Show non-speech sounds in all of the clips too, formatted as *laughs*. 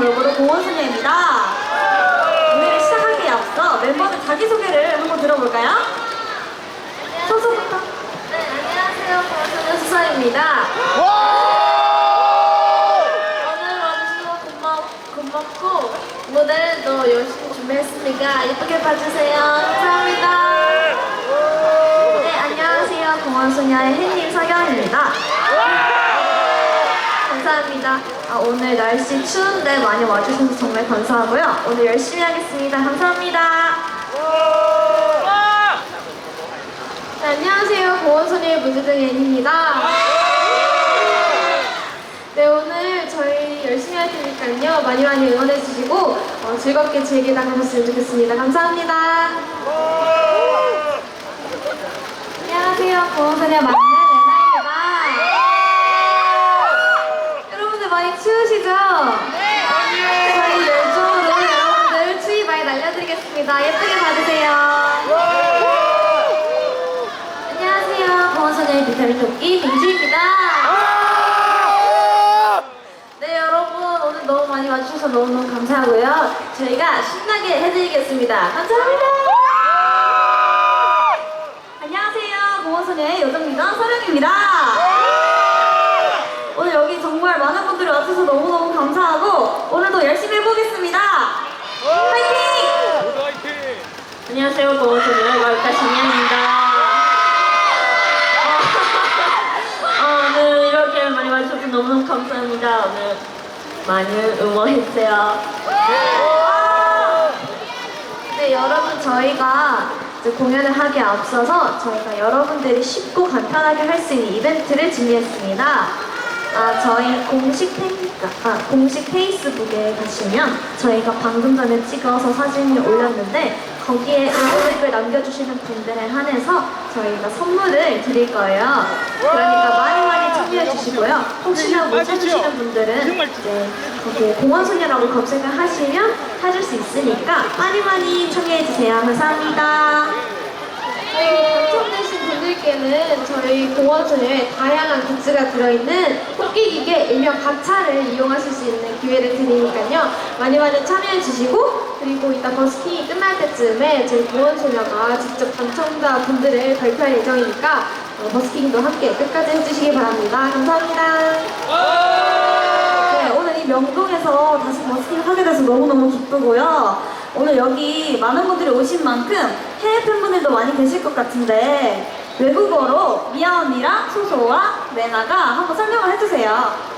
걸그룹 고원수녀입니다. 오늘 시작하기에 앞서 멤버들 자기소개를 한번 들어볼까요? 소소부터. 네, 안녕하세요. 고원수녀 수사입니다. 오늘 와주셔서 고마, 고맙고 무대도 열심히 준비했으니까 예쁘게 봐주세요. 감사합니다. 네, 네 안녕하세요. 고원수녀의 햇님 서경입니다. 감사합니다. 아, 오늘 날씨 추운데 많이 와주셔서 정말 감사하고요. 오늘 열심히 하겠습니다. 감사합니다. 네, 안녕하세요. 공원소녀의 문제등의 앤입니다. 네, 오늘 저희 열심히 할 테니까요. 많이 많이 응원해 주시고 어, 즐겁게 즐기 나가셨으면 좋겠습니다. 감사합니다. 안녕하세요. 공원소녀 맞는 레나입니다. 여러분들 많이 추우시죠? 저희 열정으로 여러분들 추위 많이 날려드리겠습니다. 예쁘게 봐주세요. 안녕하세요. 공원소녀의 비타민 토끼 민주입니다. 네 여러분 오늘 너무 많이 와주셔서 너무너무 감사하고요. 저희가 신나게 해드리겠습니다. 감사합니다. 안녕하세요. 공원소녀의 요정 리더 서령입니다. 오늘 여기 정말 많은 분들이 와주셔서 너무너무 감사하고 오늘도 열심히 해보겠습니다. 화이팅! 안녕하세요. 공원소녀의 말카 신현입니다. 어, 오늘 이렇게 많이 와주셔서 너무너무 감사합니다. 오늘 많이 응원해주세요. 네, 여러분 저희가 공연을 하기에 앞서서 저희가 여러분들이 쉽고 간편하게 할 수 있는 이벤트를 준비했습니다. 아, 저희 공식 페이, 아, 공식 페이스북에 가시면 저희가 방금 전에 찍어서 사진을 올렸는데 거기에 응원글을 남겨주시는 분들에 한해서 저희가 선물을 드릴 거예요. 그러니까 많이 많이 참여해 주시고요. 혹시나 못 찾으시는 분들은 이제 거기에 공원소녀라고 검색을 하시면 찾을 수 있으니까 많이 많이 참여해 주세요. 감사합니다. 네, 당첨되신 분들께는 저희 공원소녀에 다양한 굿즈가 들어있는 기계 일명 가차를 이용하실 수 있는 기회를 드리니까요. 많이 많이 참여해 주시고 그리고 이따 버스킹이 끝날 때쯤에 저희 공원소녀가 직접 당첨자 분들을 발표할 예정이니까 어, 버스킹도 함께 끝까지 해주시기 바랍니다. 감사합니다. 네, 오늘 이 명동에서 다시 버스킹 하게 돼서 너무너무 기쁘고요. 오늘 여기 많은 분들이 오신 만큼 해외 팬분들도 많이 계실 것 같은데 외국어로 미아 언니랑 소소와 레나가 한번 설명을 해주세요.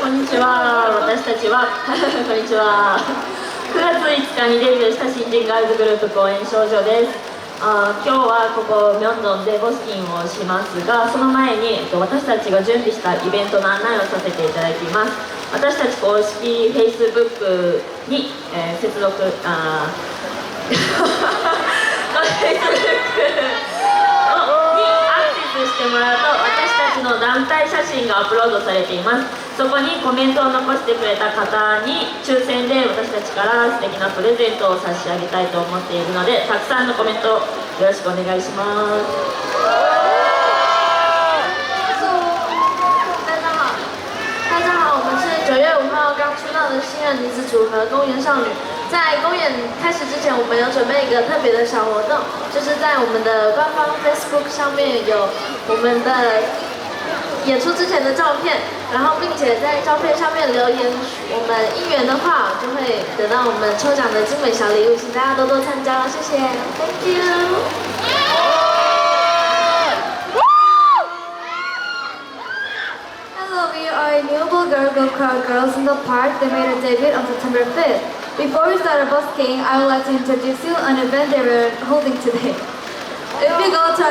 こんにちは、私たちは、*laughs* こんにちは。9月5日にデビューした新人ガールズグループ公演少女です。あー今日はここミョンドンでボスキンをしますが、その前にえっと私たちが準備したイベントの案内をさせていただきます。私たち公式 Facebook に、えー接続、あー *laughs* にアクセスしてもらうと私たちの団体写真がアップロードされています。そこにコメントを残してくれた方に抽選で私たちから素敵なプレゼントを差し上げたいと思っているのでたくさんのコメントよろしくお願いします。出道的新人女子组合公园少女。在公演开始之前，我们有准备一个特别的小活动，就是在我们的官方 Facebook 上面有我们的演出之前的照片，然后并且在照片上面留言我们应援的话，就会得到我们抽奖的精美小礼物，请大家多多参加，谢谢，Thank you。Crowd Girls in the Park that made a debut on September 5th. Before we start our busking, I would like to introduce you an event that we're holding today. If you go to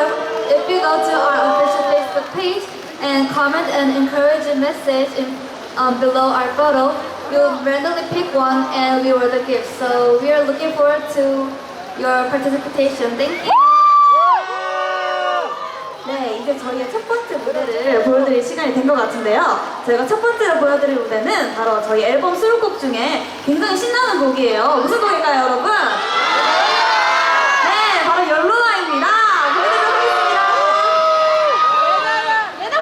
if you go to our official Facebook page and comment an encouraging message in, um, below our photo, you'll randomly pick one and we will the gift. So we are looking forward to your participation. Thank you. 네, 이제 저희의 첫 번째 무대를 보여드릴 시간이 된 것 같은데요. 저희가 첫 번째로 보여드릴 무대는 바로 저희 앨범 수록곡 중에 굉장히 신나는 곡이에요. 무슨 곡일까요, 여러분?